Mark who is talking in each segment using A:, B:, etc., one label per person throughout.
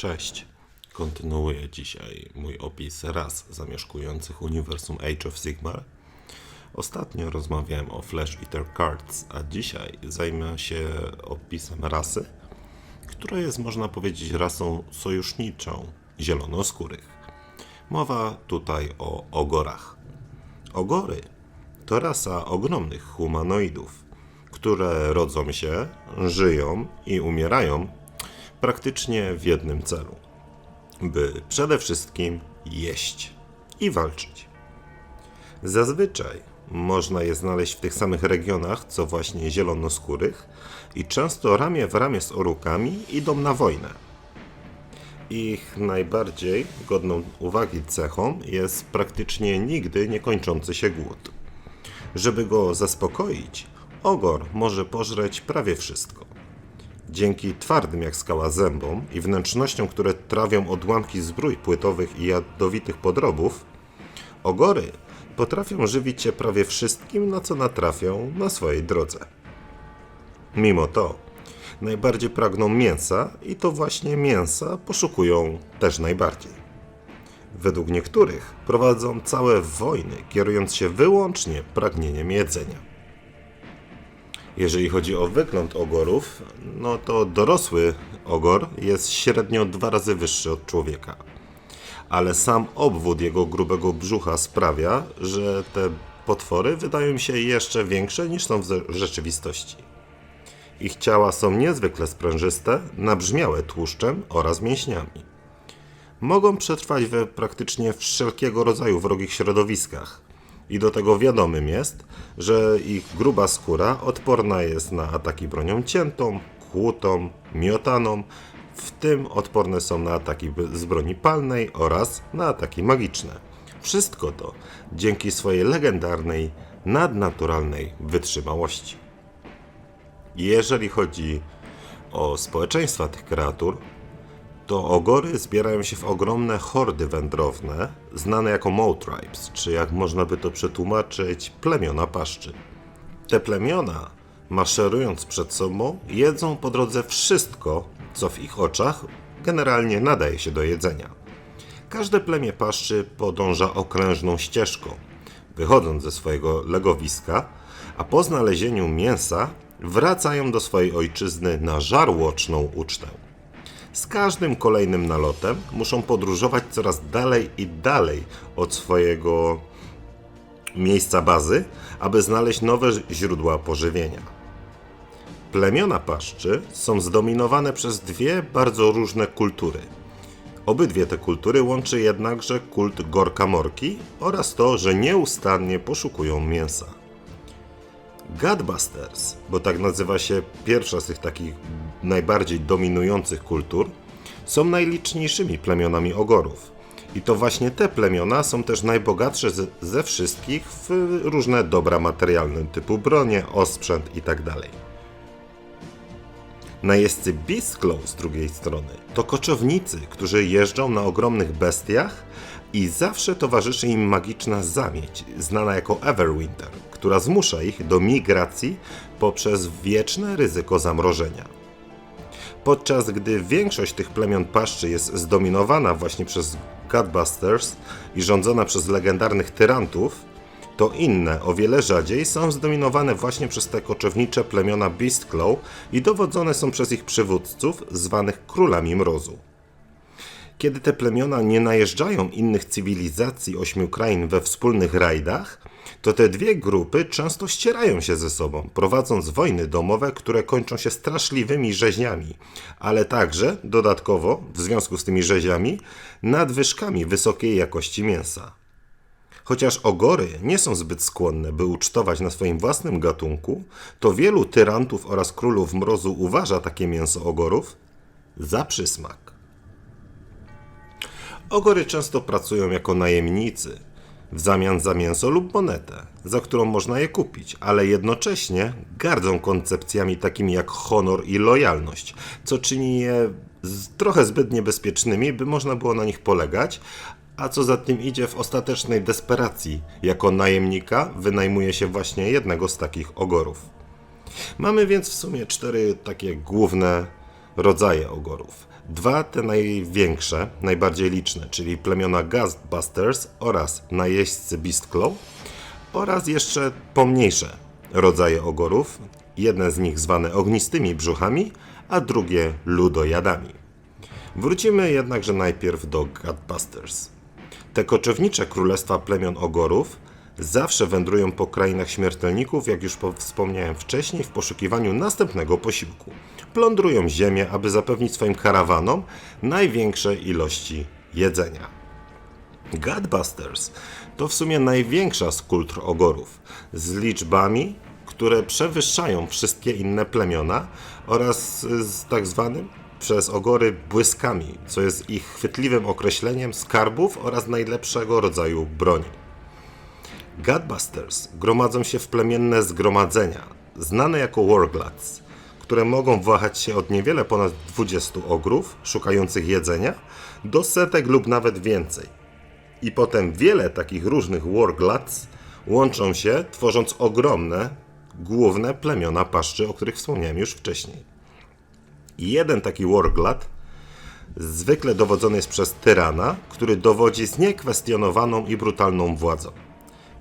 A: Cześć. Kontynuuję dzisiaj mój opis ras zamieszkujących uniwersum Age of Sigmar. Ostatnio rozmawiałem o Flash Eater Cards, a dzisiaj zajmę się opisem rasy, która jest, można powiedzieć, rasą sojuszniczą zielonoskórych. Mowa tutaj o ogorach. Ogory to rasa ogromnych humanoidów, które rodzą się, żyją i umierają praktycznie w jednym celu: by przede wszystkim jeść i walczyć. Zazwyczaj można je znaleźć w tych samych regionach, co właśnie zielonoskórych, i często ramię w ramię z orukami idą na wojnę. Ich najbardziej godną uwagi cechą jest praktycznie nigdy niekończący się głód. Żeby go zaspokoić, ogor może pożreć prawie wszystko. Dzięki twardym jak skała zębom i wnętrznościom, które trawią odłamki zbrój płytowych i jadowitych podrobów, ogory potrafią żywić się prawie wszystkim, na co natrafią na swojej drodze. Mimo to, najbardziej pragną mięsa i to właśnie mięsa poszukują też najbardziej. Według niektórych prowadzą całe wojny, kierując się wyłącznie pragnieniem jedzenia. Jeżeli chodzi o wygląd ogorów, no to dorosły ogor jest średnio dwa razy wyższy od człowieka. Ale sam obwód jego grubego brzucha sprawia, że te potwory wydają się jeszcze większe niż są w rzeczywistości. Ich ciała są niezwykle sprężyste, nabrzmiałe tłuszczem oraz mięśniami. Mogą przetrwać we praktycznie wszelkiego rodzaju wrogich środowiskach. I do tego wiadomym jest, że ich gruba skóra odporna jest na ataki bronią ciętą, kłutą, miotaną, w tym odporne są na ataki z broni palnej oraz na ataki magiczne. Wszystko to dzięki swojej legendarnej, nadnaturalnej wytrzymałości. Jeżeli chodzi o społeczeństwa tych kreatur, to ogory zbierają się w ogromne hordy wędrowne, znane jako Mow Tribes, czy jak można by to przetłumaczyć, plemiona paszczy. Te plemiona, maszerując przed sobą, jedzą po drodze wszystko, co w ich oczach generalnie nadaje się do jedzenia. Każde plemię paszczy podąża okrężną ścieżką, wychodząc ze swojego legowiska, a po znalezieniu mięsa wracają do swojej ojczyzny na żarłoczną ucztę. Z każdym kolejnym nalotem muszą podróżować coraz dalej i dalej od swojego miejsca bazy, aby znaleźć nowe źródła pożywienia. Plemiona paszczy są zdominowane przez dwie bardzo różne kultury. Obydwie te kultury łączy jednakże kult Gorka Morki oraz to, że nieustannie poszukują mięsa. Godbusters, bo tak nazywa się pierwsza z tych takich najbardziej dominujących kultur, są najliczniejszymi plemionami ogorów. I to właśnie te plemiona są też najbogatsze ze, wszystkich w różne dobra materialne, typu bronie, osprzęt itd. Najeźdźcy Beastclaw z drugiej strony to koczownicy, którzy jeżdżą na ogromnych bestiach i zawsze towarzyszy im magiczna zamieć, znana jako Everwinter, która zmusza ich do migracji poprzez wieczne ryzyko zamrożenia. Podczas gdy większość tych plemion paszczy jest zdominowana właśnie przez Godbusters i rządzona przez legendarnych tyrantów, to inne, o wiele rzadziej, są zdominowane właśnie przez te koczownicze plemiona Beastclaw i dowodzone są przez ich przywódców, zwanych królami mrozu. Kiedy te plemiona nie najeżdżają innych cywilizacji ośmiu krain we wspólnych rajdach, to te dwie grupy często ścierają się ze sobą, prowadząc wojny domowe, które kończą się straszliwymi rzeźniami, ale także, dodatkowo, w związku z tymi rzeziami, nadwyżkami wysokiej jakości mięsa. Chociaż ogory nie są zbyt skłonne, by ucztować na swoim własnym gatunku, to wielu tyrantów oraz królów mrozu uważa takie mięso ogorów za przysmak. Ogory często pracują jako najemnicy w zamian za mięso lub monetę, za którą można je kupić, ale jednocześnie gardzą koncepcjami takimi jak honor i lojalność, co czyni je trochę zbyt niebezpiecznymi, by można było na nich polegać, a co za tym idzie w ostatecznej desperacji, jako najemnika wynajmuje się właśnie jednego z takich ogorów. Mamy więc w sumie cztery takie główne rodzaje ogorów. Dwa te największe, najbardziej liczne, czyli plemiona Ghostbusters oraz najeźdźcy Beastclaw oraz jeszcze pomniejsze rodzaje ogorów, jedne z nich zwane ognistymi brzuchami, a drugie ludojadami. Wrócimy jednakże najpierw do Ghostbusters. Te koczownicze królestwa plemion ogorów zawsze wędrują po krainach śmiertelników, jak już po- wspomniałem wcześniej, w poszukiwaniu następnego posiłku. Plądrują ziemię, aby zapewnić swoim karawanom największe ilości jedzenia. Godbusters to w sumie największa z kultur ogorów, z liczbami, które przewyższają wszystkie inne plemiona oraz z tak zwanym przez ogory błyskami, co jest ich chwytliwym określeniem skarbów oraz najlepszego rodzaju broni. Godbusters gromadzą się w plemienne zgromadzenia, znane jako Warglads, które mogą wahać się od niewiele ponad 20 ogrów szukających jedzenia do setek lub nawet więcej. I potem wiele takich różnych Warglads łączą się, tworząc ogromne, główne plemiona paszczy, o których wspomniałem już wcześniej. Jeden taki Warglad zwykle dowodzony jest przez tyrana, który dowodzi z niekwestionowaną i brutalną władzą.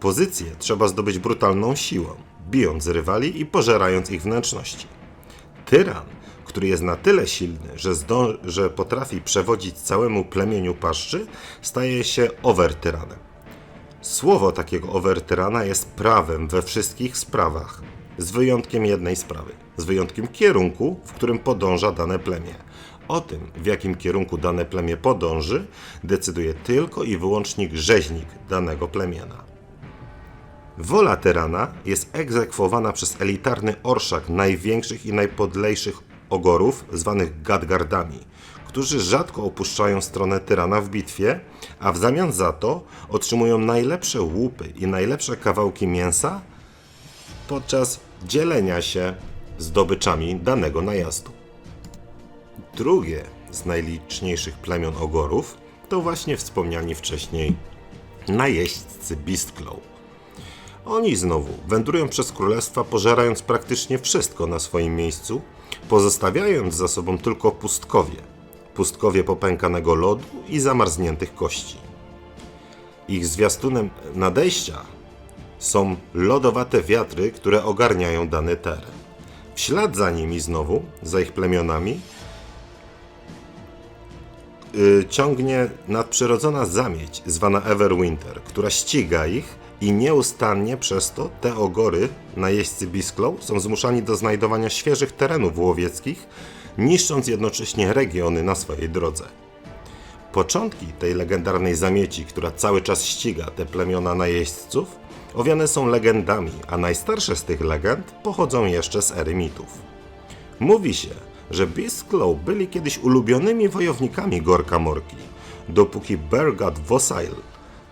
A: Pozycję trzeba zdobyć brutalną siłą, bijąc rywali i pożerając ich wnętrzności. Tyran, który jest na tyle silny, że, że potrafi przewodzić całemu plemieniu paszczy, staje się overtyranem. Słowo takiego overtyrana jest prawem we wszystkich sprawach, z wyjątkiem jednej sprawy, z wyjątkiem kierunku, w którym podąża dane plemię. O tym, w jakim kierunku dane plemię podąży, decyduje tylko i wyłącznie rzeźnik danego plemienia. Wola tyrana jest egzekwowana przez elitarny orszak największych i najpodlejszych ogorów, zwanych gadgardami, którzy rzadko opuszczają stronę tyrana w bitwie, a w zamian za to otrzymują najlepsze łupy i najlepsze kawałki mięsa podczas dzielenia się zdobyczami danego najazdu. Drugie z najliczniejszych plemion ogorów to właśnie wspomniani wcześniej najeźdźcy Beastclaw. Oni znowu wędrują przez królestwa, pożerając praktycznie wszystko na swoim miejscu, pozostawiając za sobą tylko pustkowie. Pustkowie popękanego lodu i zamarzniętych kości. Ich zwiastunem nadejścia są lodowate wiatry, które ogarniają dany teren. W ślad za nimi znowu, za ich plemionami, y, ciągnie nadprzyrodzona zamieć zwana Everwinter, która ściga ich i nieustannie przez to te ogory, najeźdźcy Bisklow, są zmuszani do znajdowania świeżych terenów łowieckich, niszcząc jednocześnie regiony na swojej drodze. Początki tej legendarnej zamieci, która cały czas ściga te plemiona najeźdźców, owiane są legendami, a najstarsze z tych legend pochodzą jeszcze z ery mitów. Mówi się, że Beastclaw byli kiedyś ulubionymi wojownikami Gorka Morki, dopóki Bergat Vosail,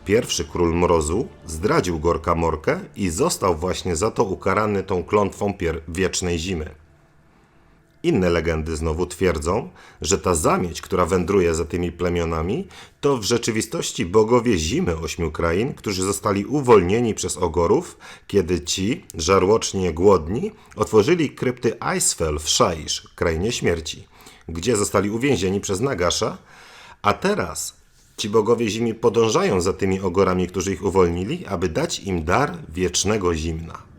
A: pierwszy król mrozu, zdradził Gorka Morkę i został właśnie za to ukarany tą klątwą wiecznej zimy. Inne legendy znowu twierdzą, że ta zamieć, która wędruje za tymi plemionami, to w rzeczywistości bogowie zimy ośmiu krain, którzy zostali uwolnieni przez ogorów, kiedy ci, żarłocznie głodni, otworzyli krypty Icefell w Shaish, krainie śmierci, gdzie zostali uwięzieni przez Nagasza, a teraz ci bogowie zimi podążają za tymi ogorami, którzy ich uwolnili, aby dać im dar wiecznego zimna.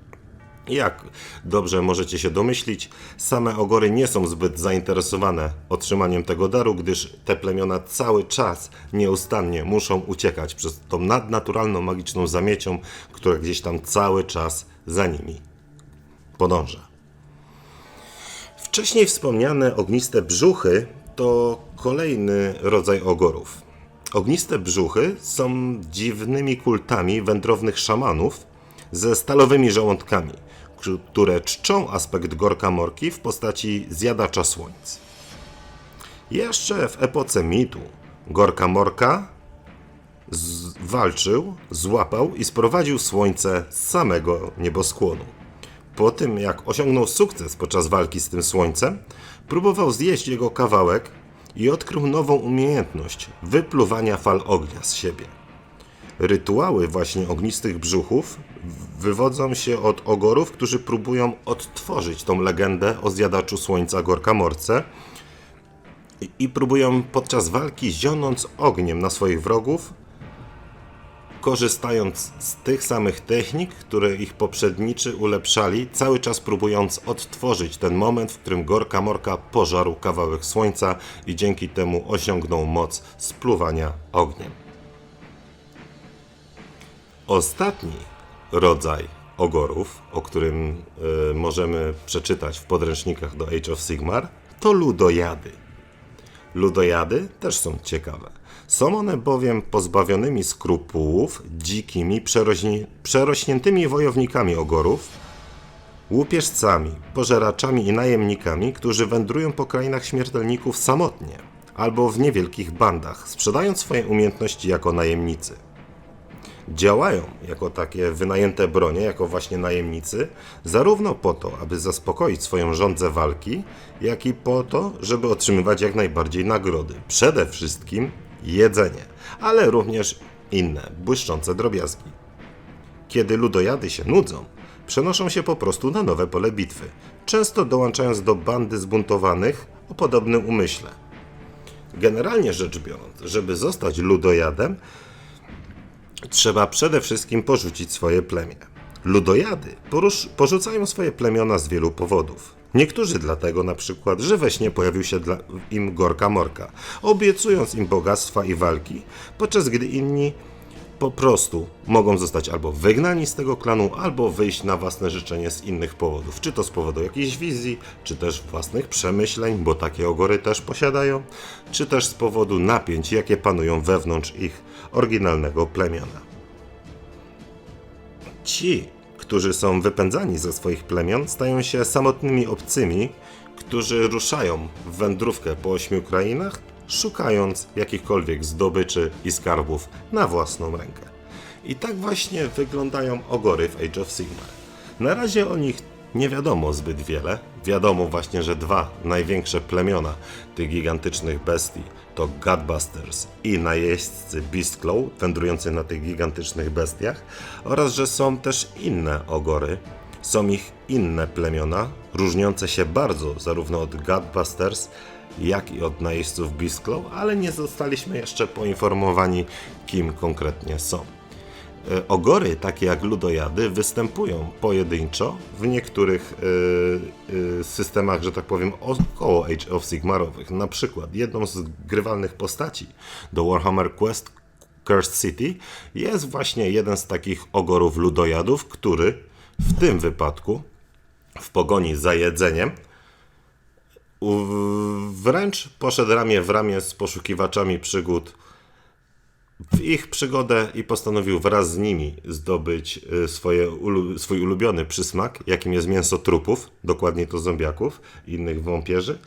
A: Jak dobrze możecie się domyślić, same ogory nie są zbyt zainteresowane otrzymaniem tego daru, gdyż te plemiona cały czas nieustannie muszą uciekać przez tą nadnaturalną, magiczną zamiecią, która gdzieś tam cały czas za nimi podąża. Wcześniej wspomniane ogniste brzuchy to kolejny rodzaj ogorów. Ogniste brzuchy są dziwnymi kultami wędrownych szamanów ze stalowymi żołądkami, które czczą aspekt Gorka Morki w postaci zjadacza słońc. Jeszcze w epoce mitu Gorka Morka walczył, złapał i sprowadził słońce z samego nieboskłonu. Po tym, jak osiągnął sukces podczas walki z tym słońcem, próbował zjeść jego kawałek i odkrył nową umiejętność wypluwania fal ognia z siebie. Rytuały właśnie ognistych brzuchów wywodzą się od ogorów, którzy próbują odtworzyć tą legendę o zjadaczu słońca Gorka Morce, i- próbują podczas walki zionąc ogniem na swoich wrogów, korzystając z tych samych technik, które ich poprzedniczy ulepszali, cały czas próbując odtworzyć ten moment, w którym Gorka Morka pożarł kawałek słońca i dzięki temu osiągnął moc spluwania ogniem. Ostatni rodzaj ogorów, o którym y, możemy przeczytać w podręcznikach do Age of Sigmar, to ludojady. Ludojady też są ciekawe. Są one bowiem pozbawionymi skrupułów, dzikimi, przerośni- przerośniętymi wojownikami ogorów, łupieżcami, pożeraczami i najemnikami, którzy wędrują po krainach śmiertelników samotnie albo w niewielkich bandach, sprzedając swoje umiejętności jako najemnicy działają jako takie wynajęte bronie, jako właśnie najemnicy, zarówno po to, aby zaspokoić swoją żądzę walki, jak i po to, żeby otrzymywać jak najbardziej nagrody. Przede wszystkim jedzenie, ale również inne, błyszczące drobiazgi. Kiedy ludojady się nudzą, przenoszą się po prostu na nowe pole bitwy, często dołączając do bandy zbuntowanych o podobnym umyśle. Generalnie rzecz biorąc, żeby zostać ludojadem, trzeba przede wszystkim porzucić swoje plemię. Ludojady porzucają swoje plemiona z wielu powodów. Niektórzy dlatego na przykład, że we śnie pojawił się dla, im Gorka Morka, obiecując im bogactwa i walki, podczas gdy inni po prostu mogą zostać albo wygnani z tego klanu, albo wyjść na własne życzenie z innych powodów. Czy to z powodu jakiejś wizji, czy też własnych przemyśleń, bo takie ogory też posiadają, czy też z powodu napięć, jakie panują wewnątrz ich oryginalnego plemiona. Ci, którzy są wypędzani ze swoich plemion, stają się samotnymi obcymi, którzy ruszają w wędrówkę po ośmiu krainach, szukając jakichkolwiek zdobyczy i skarbów na własną rękę. I tak właśnie wyglądają ogory w Age of Sigmar. Na razie o nich nie wiadomo zbyt wiele. Wiadomo właśnie, że dwa największe plemiona tych gigantycznych bestii to Godbusters i najeźdźcy Beastclaw, wędrujący na tych gigantycznych bestiach, oraz że są też inne ogory. Są ich inne plemiona, różniące się bardzo zarówno od Godbusters, jak i od najeźdźców Beastclaw, ale nie zostaliśmy jeszcze poinformowani, kim konkretnie są. E, Ogory, takie jak ludojady, występują pojedynczo w niektórych e, e, systemach, że tak powiem, około Age of Sigmarowych. Na przykład jedną z grywalnych postaci do Warhammer Quest Cursed City jest właśnie jeden z takich ogorów ludojadów, który w tym wypadku w pogoni za jedzeniem wręcz poszedł ramię w ramię z poszukiwaczami przygód w ich przygodę i postanowił wraz z nimi zdobyć y, swoje, ulu, swój ulubiony przysmak, jakim jest mięso trupów, dokładnie to zombiaków i innych wąpierzy,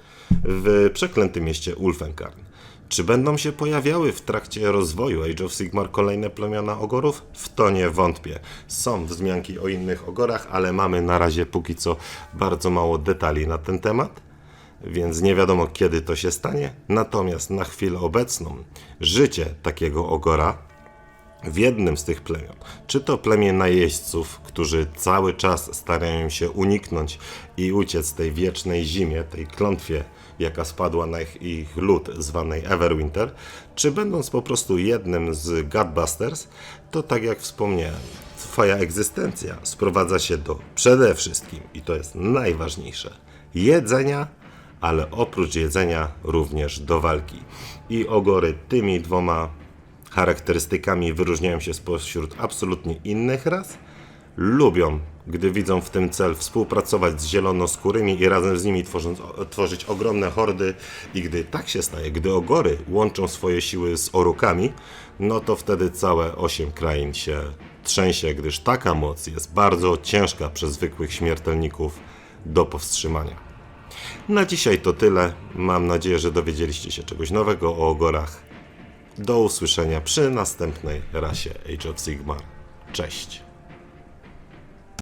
A: w przeklętym mieście Ulfenkarn. Czy będą się pojawiały w trakcie rozwoju Age of Sigmar kolejne plemiona ogorów? W to nie wątpię. Są wzmianki o innych ogorach, ale mamy na razie póki co bardzo mało detali na ten temat więc nie wiadomo kiedy to się stanie. Natomiast na chwilę obecną życie takiego ogora w jednym z tych plemion, czy to plemię najeźdźców, którzy cały czas starają się uniknąć i uciec tej wiecznej zimie, tej klątwie, jaka spadła na ich, ich lud zwanej Everwinter, czy będąc po prostu jednym z Godbusters, to tak jak wspomniałem, twoja egzystencja sprowadza się do przede wszystkim, i to jest najważniejsze, jedzenia, ale oprócz jedzenia również do walki. I ogory tymi dwoma charakterystykami wyróżniają się spośród absolutnie innych ras. Lubią, gdy widzą w tym cel, współpracować z zielonoskórymi i razem z nimi tworząc, tworzyć ogromne hordy. I gdy tak się staje, gdy ogory łączą swoje siły z orukami, no to wtedy całe osiem krain się trzęsie, gdyż taka moc jest bardzo ciężka przez zwykłych śmiertelników do powstrzymania. Na dzisiaj to tyle. Mam nadzieję, że dowiedzieliście się czegoś nowego o ogorach. Do usłyszenia przy następnej rasie Age of Sigmar. Cześć.